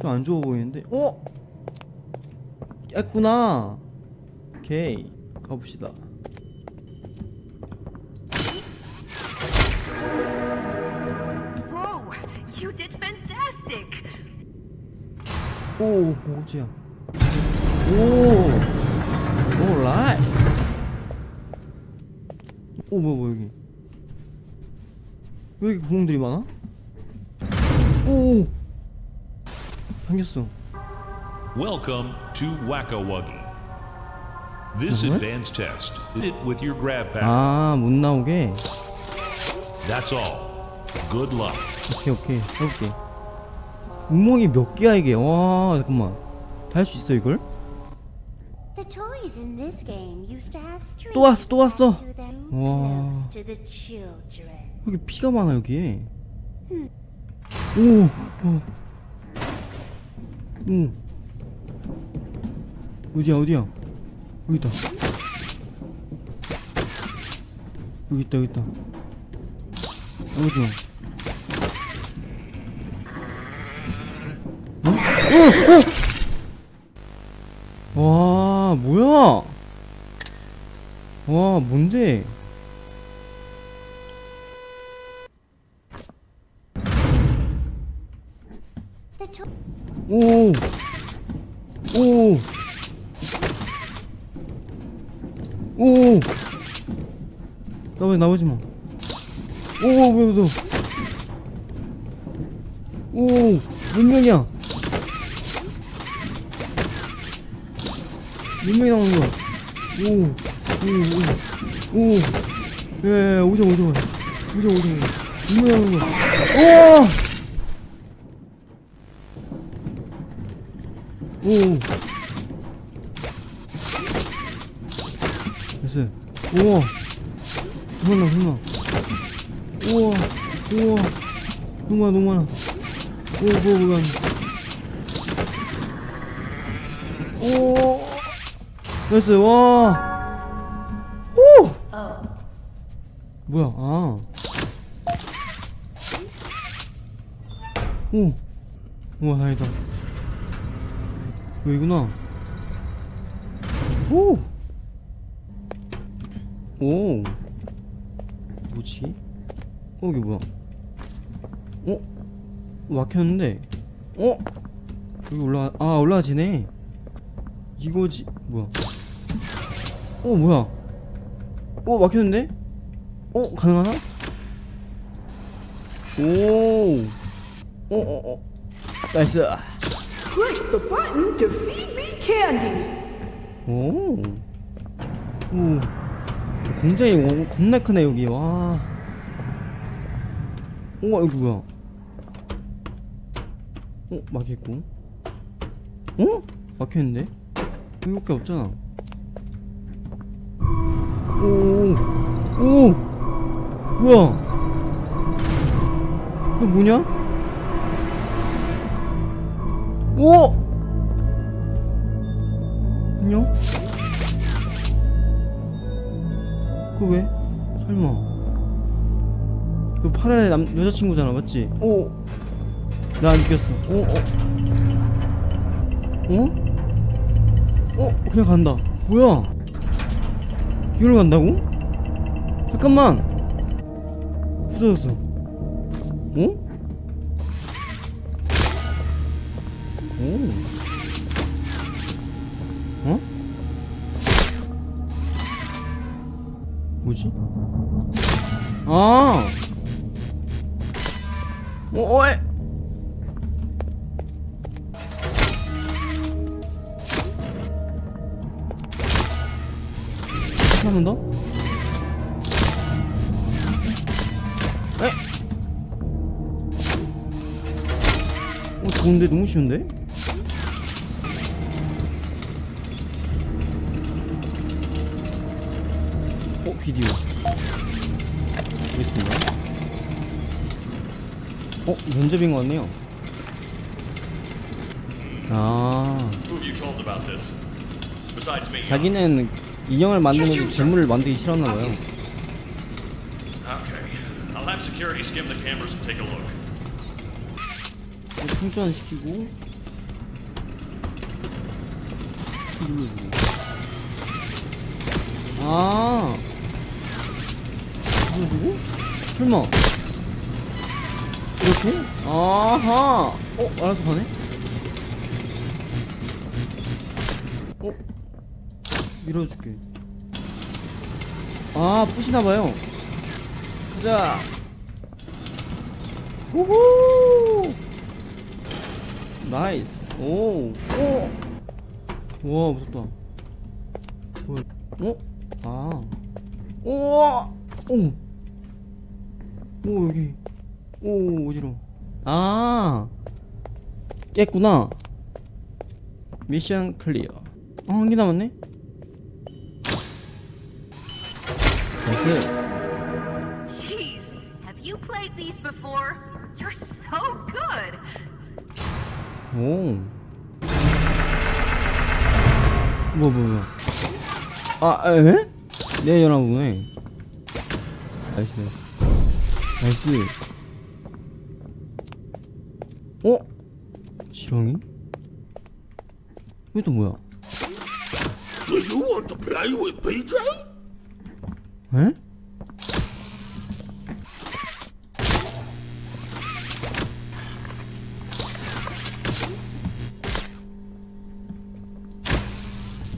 좀 안 좋아 보이는데? 어? 깼구나. 오케이. 가봅시다. Fantastic. 오 오지야. 오 오라이 오 뭐야 뭐야 여기. 왜 이렇게 구멍들이 많아? 오 생겼어 Welcome to Wacka Wuggy. This What? advanced test did it with your grab pack. 아 못 나오게 That's all. Good luck. 오케이 오케이 해볼게 구멍이 몇 개야 이게 와 잠깐만 다 할 수 있어 이걸? The toys in this game used to have strings 또 왔어, 또 왔어. to them 와. close to the children. 여기 피가 많아 여기에 오 어. 오 어디야 어디야? 여기 있다. 여기 있다 여기 있다. 어디야? 어? 어? 와 뭐야? 와 뭔데 오! 오! 오! 나머지, 나머지 마. 오, 왜, 너. 오! 몇 명이야? 몇 명이 나오는 거야? 오! 오, 오, 오! 예, 오자. 오자, 오자, 오자. 몇 명이 나오는 거야? 오! 오. 됐어. 우와. 너무 많아, 너무 많아. 우와, 우와. 너무 많아, 너무 많아. 오, 뭐야, 뭐야. 오. 됐어, 와. 오! 뭐야, 아. 오. 우와, 다행이다. 여기구나. 오! 오! 뭐지? 어, 이게 뭐야? 어? 막혔는데? 어? 여기 올라, 아, 올라가지네. 이거지, 뭐야? 어, 뭐야? 어, 막혔는데? 어, 가능하나? 오! 어, 어, 어. 나이스. Push the button to feed me candy. 오. 오. 굉장히 오- 겁나 크네 여기 와. 우와 여기 뭐야? 어 막혔고. 어? 막혔는데? 여기밖에 없잖아. 오. 오. 뭐야? 이거 뭐냐? 오! 안녕? 그 왜? 설마 그 파란 남 여자친구잖아 맞지? 오! 나 안 죽였어 오 어? 어? 어? 그냥 간다 뭐야? 이걸로 간다고? 잠깐만 부서졌어 어? 오 어? 뭐지? 아! 어, 어, 에! 한번 더? 에? 어, 좋은데? 너무 쉬운데? 비디오. 보겠습니다. 어, 면접인 것 같네요. 아. 자기는 인형을 만드는 재물을 만들기 싫었나봐요. 충전시키고 눌러주고. 아. 눌러주고? 설마. 이렇게? 아하. 어, 알아서 가네? 어? 밀어줄게. 아, 부시나봐요. 가자. 우후! 나이스. 오, 오! 와, 무섭다. 뭐야? 어? 아. 오! 오! 오, 여기. 오, 어지러워. 아! 깼구나. 미션 클리어. 아, 한 개 남았네? 나이스. Jeez, have you played these before? You're so good. 오. 뭐, 뭐, 뭐. 아, 에? 내 전화 보네. 나이스. 나이스. 어? 지렁이? 이거 또 뭐야? Do you want to play with PJ? 에?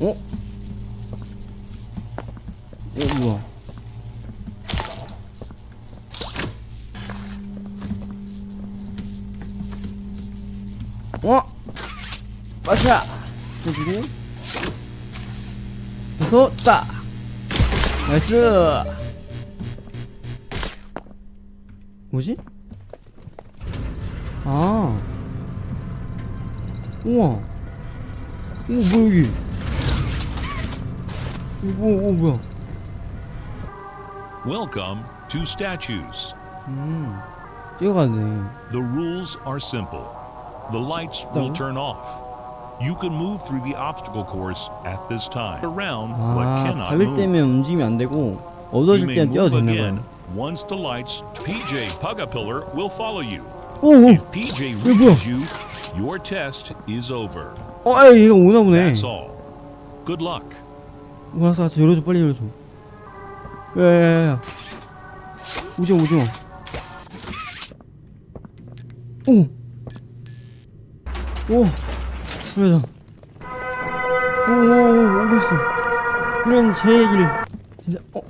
어? 어, 마샤! 해주고 그래서 딱! 나이스! 뭐지? 아. 우와. 오, 뭐야, 여기. 이거, 오, 뭐야. Welcome to statues. 음. 뛰어가네. The rules are simple. The lights will No. turn off. You can move through the obstacle course at this time. Around but 아, cannot 밝을 move. 때면 움직이면 안 되고, You 어두워질 may 때는 뛰어도 move 되는 again 거야. once the lights. PJ Pugapillar will follow you. 오, 오! If PJ 이거 뭐야? reaches you, your test is over. 어, 아, 얘가 오나 보네. That's all. Good luck. 와서 와서 열어줘, 빨리 열어줘. 야, 야, 야, 야. 오징어, 오징어. 오! 오! 그러자. 오, 오, 오, 오고 있어. 이런 제 얘기를. 진짜, 어?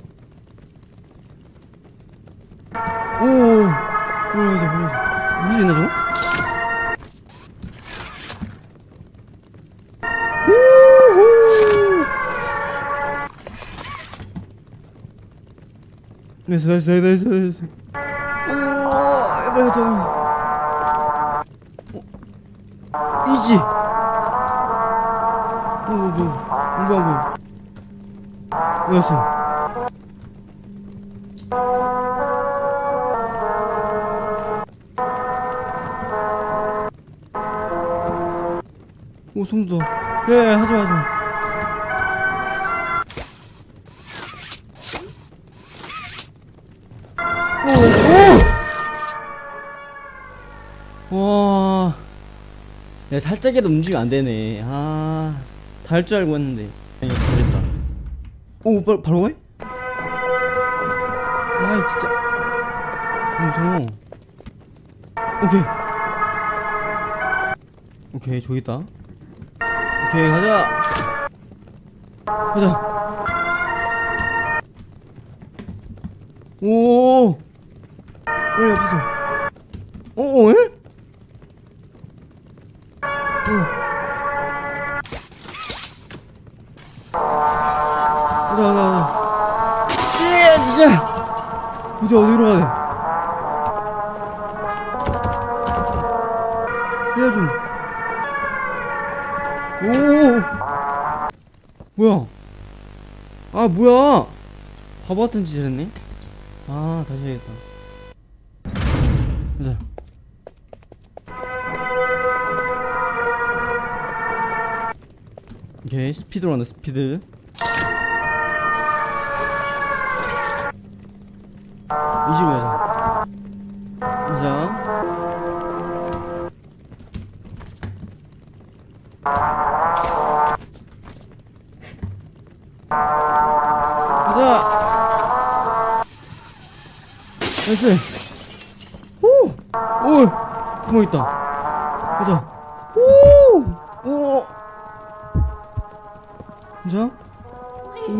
오! 보여줘, 보여줘. 무슨 있나, 저거? 나이스 나이스 나이스 나이스 나이스 오 이거야 저 어? 이지 뭐뭐뭐 뭐야 뭐 뭐였어 오 손도 예 하지마 하지마! 와. 야, 살짝이라도 움직이면 안 되네. 아. 다 할 줄 알고 했는데. 이거 다 됐다. 오, 바로, 바로 가? 아이, 진짜. 무서워. 오케이. 오케이, 저기 있다. 오케이, 가자. 가자. 오! 왜 없어? 어, 뭐야? 바보 같은 짓을 했네? 아, 다시 해야겠다. 가자. 오케이 스피드로 간다 스피드 이지로 가자 나이스 오! 오! 구멍 있다 가자 오! 오! 진짜? 오!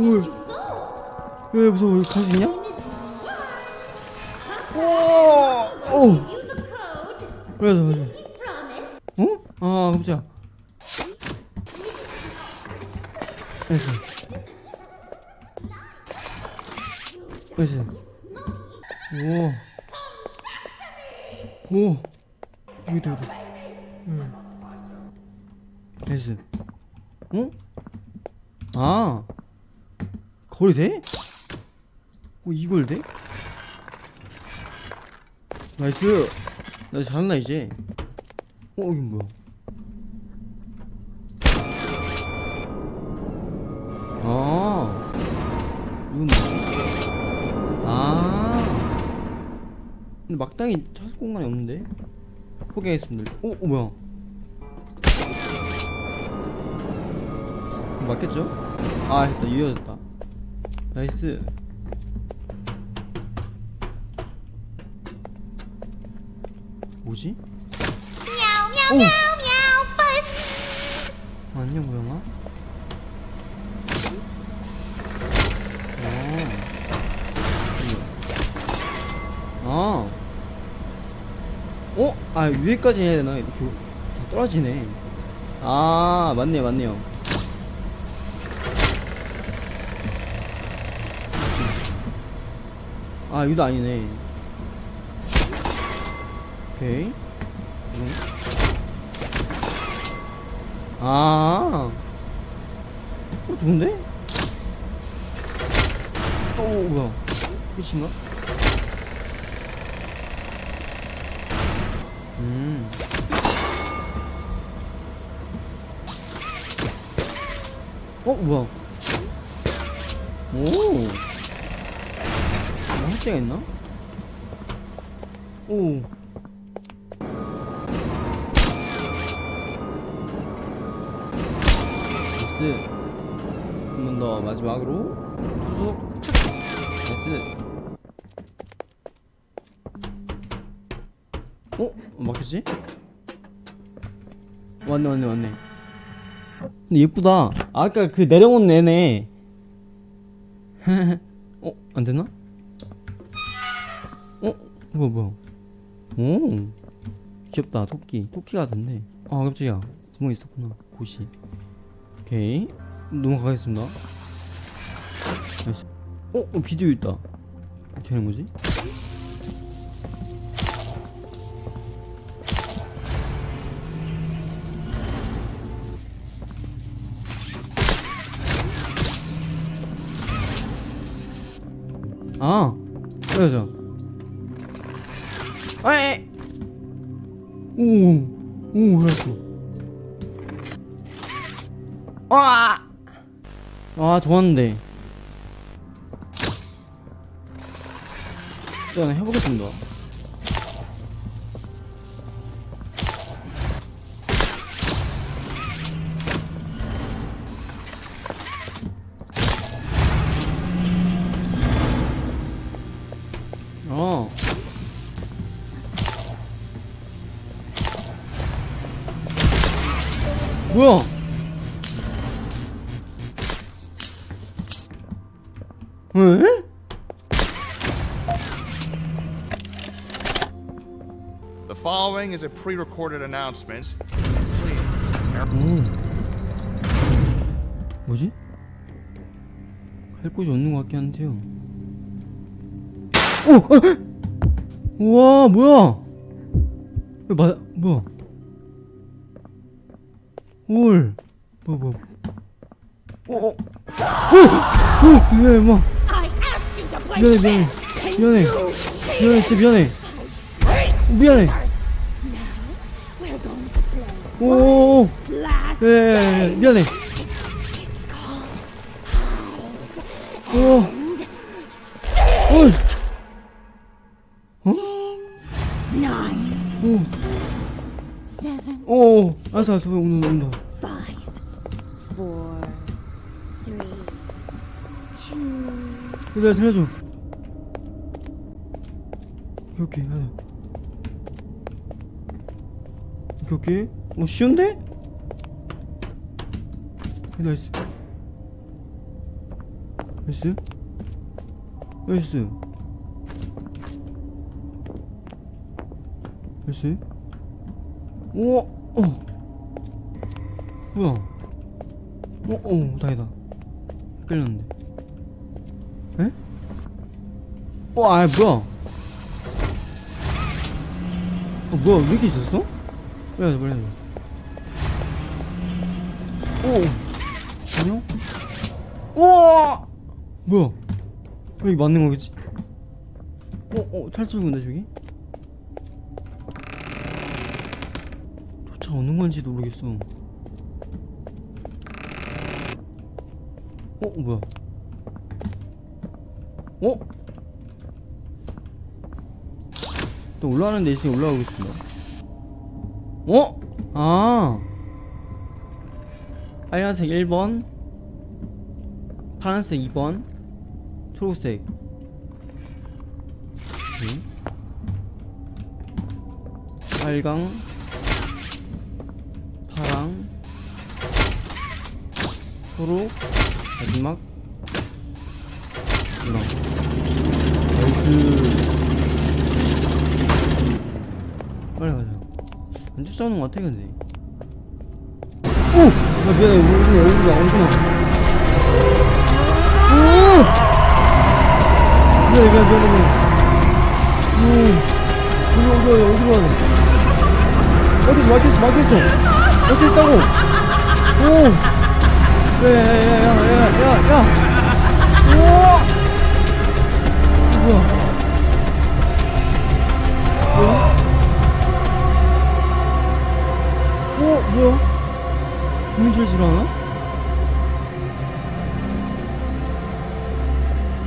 왜 무서워 여기 갈수 있냐? 오! 오! 그래서 그래서. 어? 아 깜짝이야 나이스 나이스 오. 오. 여기다, 여기다. 응. 나이스. 어? 아. 거리 돼? 오, 이걸 돼? 나이스. 나 잘한다, 이제. 어, 이건 뭐야? 아. 이건 뭐야? 근데 막당이 차수 공간이 없는데? 포기하겠습니다. 오, 오 뭐야? 이거 맞겠죠? 아, 됐다. 이어졌다. 나이스. 뭐지? 오! 어, 안녕 고양아 아. 아. 어? 아 위에까지 해야 되나? 이렇게 다 떨어지네 아 맞네요 맞네요 아 이거 아니네 오케이 응. 아, 어, 좋은데? 어, 뭐야? 끝인가? 음. 어, 뭐야? 오. 뭐할 때가 있나? 오. 나이스 한번 더 마지막으로 탁 나이스 막혔지? 맞네 맞네 맞네 근데 예쁘다 아까 그 내려온 애네 어? 안되나? 어? 뭐야 뭐야 오 귀엽다 토끼 토끼 같은데 아 깜짝이야 구멍 있었구나 곳이 오케이 넘어가겠습니다. 어? 어 비디오 있다 어떻게 하는 거지? 아 그래서 아에 오오 그랬어 아! 아, 좋았는데. 자, 해보겠습니다. Pre-recorded announcement. Please. 오. 뭐지? 갈 곳이 없는 것 같긴 한데요. 오! 아! 우와, 뭐야? 이거 맞, 뭐야? 올. 뭐야, 뭐야. 어, 어. 오! 오! 미안해, 뭐. Play 미안해. 미안해. 미안해. 미안해, 진짜 미안해. 미안해. 오, 예, 미안해. 오. 오. nine. 오. 오. 알았어, 알았어. 온다, 온다. 내가 살려줘. 오케이 오케이 하자 오케이 오케이 뭐 쉬운데? 나이스 나이스 나이스 나이스 오! 어 뭐야 어? 어 다행이다 헷갈렸는데 에? 어, 아, 뭐야? 어, 뭐야, 왜 이렇게 있었어? 빨리 하자, 빨리 하자. 오! 안녕? 우와! 뭐야? 여기 맞는 거겠지? 어, 어, 탈출구인데, 저기? 쫓아오는 건지도 모르겠어. 어, 뭐야? 어? 또 올라가는 데 있으니 올라가고 있습니다. 어? 아. 빨간색 1번, 파란색 2번, 초록색. 오케이. 빨강, 파랑, 초록, 마지막, 노랑. 나이스. 빨리 가자. 안 쫓아오는 것 같아, 근데. 오! 야, 미안해. 얼굴, 얼굴, 얼굴. 오! 미안해, 미안해, 미안해. 오. 어디, 어디, 어디, 어디로 가야 돼? 어디, 막혔어, 막혔어. 야, 야. 오! 이거 뭐야? 뭐야? 어? 뭐야? 문질 줄 아나?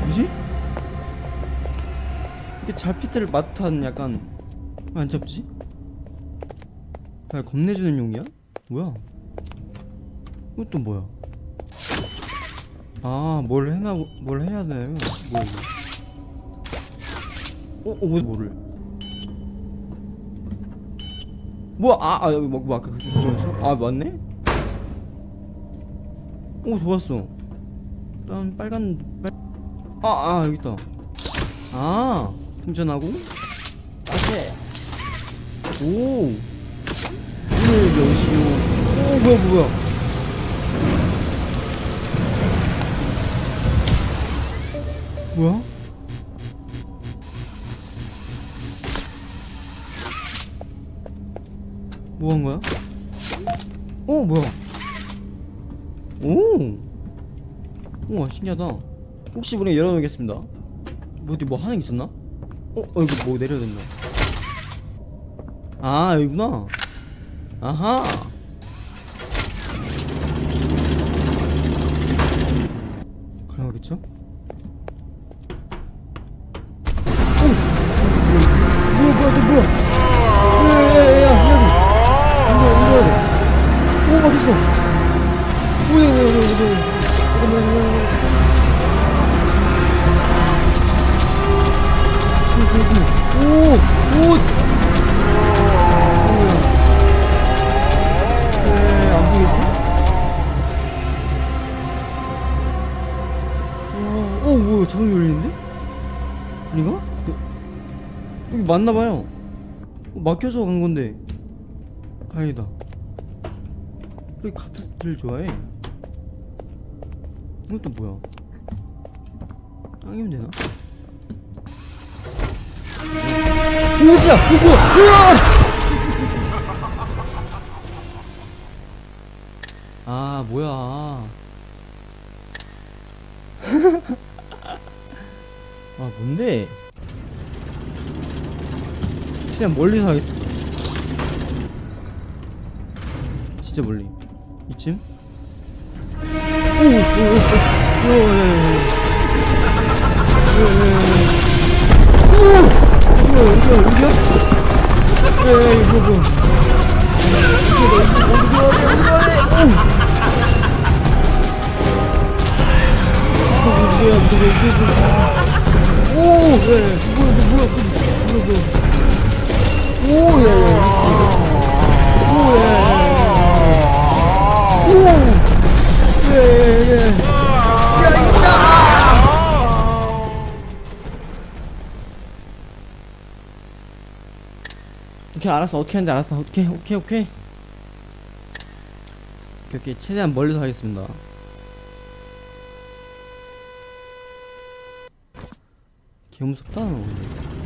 뭐지? 이렇게 잡히트를 맡은 약간 왜 안 잡지? 야 겁내주는 용이야? 뭐야? 이것도 뭐야? 아, 뭘 해나, 뭘 해야 되나요? 뭐야, 이거? 어, 어, 뭐, 뭐를? 뭐야, 아, 아, 여기 뭐, 뭐 아까 그거였어? 아, 맞네? 오, 좋았어. 일단, 빨간, 빨, 아, 아, 여기 있다. 아, 충전하고, 빠세. 오, 오늘 명시요. 오, 뭐야, 뭐야. 뭐야? 뭐 한 거야? 어 뭐야? 오, 우와 신기하다. 혹시 문에 열어놓겠습니다. 뭐 어디 뭐 하는 게 있었나? 어, 어 이거 뭐 내려야 된다. 아 여기구나. 아하. 가능하겠죠? 뭐야 뭐야 너 뭐야 야야야야 이거 이거 돼. 오 막혔어 오, 오 뭐야 자동이 열리는데? 아닌가? 여기 맞나봐요 어, 막혀서 간 건데 다행이다 왜 카트를 좋아해? 이것도 뭐야 당기면 되나? 오지야! 뭐야! 으아! 아 뭐야 아 뭔데 그냥 멀리서 하겠습니다 진짜 멀리 이쯤? 오! 오! 오! 오! 예, 예, 예. 오, 예, 뭐야, 뭐야, 뭐야, 뭐야, 뭐야. 오, 예. 오케이 알았어. 어떻게 하는지 알았어. 오케이 오케이 오케이. 오케이 오케이. 최대한 멀리서 하겠습니다. 개 무섭다 너